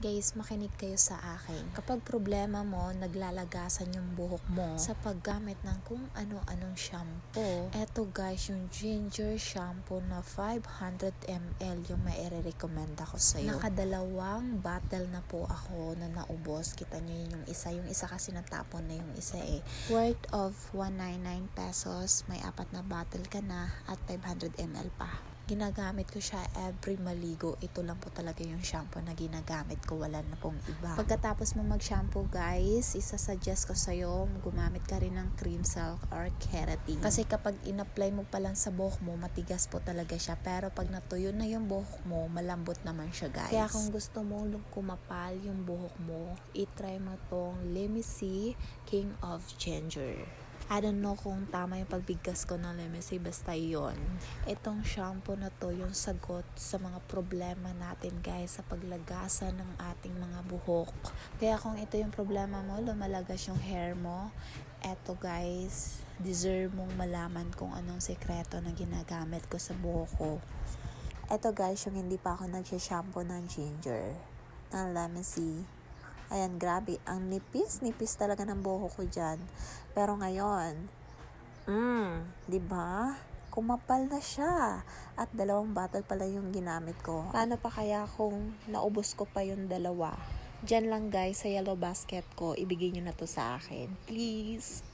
Guys, makinig kayo sa akin. Kapag problema mo, naglalagasan yung buhok mo sa paggamit ng kung ano-anong shampoo. Eto guys, yung ginger shampoo na 500 ml yung maire-recommend ako sa'yo. Nakadalawang bottle na po ako na naubos. Kita nyo yun yung isa. Yung isa kasi natapon na yung isa eh. Worth of 199 pesos. May apat na bottle ka na at 500 ml pa ginagamit ko siya every maligo. Ito lang po talaga yung shampoo na ginagamit ko. Wala na pong iba. Pagkatapos mo mag-shampoo guys, isasuggest ko sa'yo, gumamit ka rin ng cream silk or keratin. Kasi kapag in-apply mo pa lang sa buhok mo, matigas po talaga siya. Pero pag natuyo na yung buhok mo, malambot naman siya guys. Kaya kung gusto mo kumapal yung buhok mo, itry mo tong Lemisi King of Ginger. I don't know kung tama yung pagbigkas ko ng Lemesi, basta yon. Itong shampoo na to, yung sagot sa mga problema natin guys sa paglagasan ng ating mga buhok. Kaya kung ito yung problema mo, lumalagas yung hair mo, eto guys, deserve mong malaman kung anong sekreto na ginagamit ko sa buhok ko. Eto guys, yung hindi pa ako nagsha-shampoo ng ginger, ng Lemesi. Ayan, grabe. Ang nipis, nipis talaga ng buhok ko dyan. Pero ngayon, mm, di ba? Kumapal na siya. At dalawang bottle pala yung ginamit ko. Paano pa kaya kung naubos ko pa yung dalawa? Diyan lang guys, sa yellow basket ko, ibigay nyo na to sa akin. Please.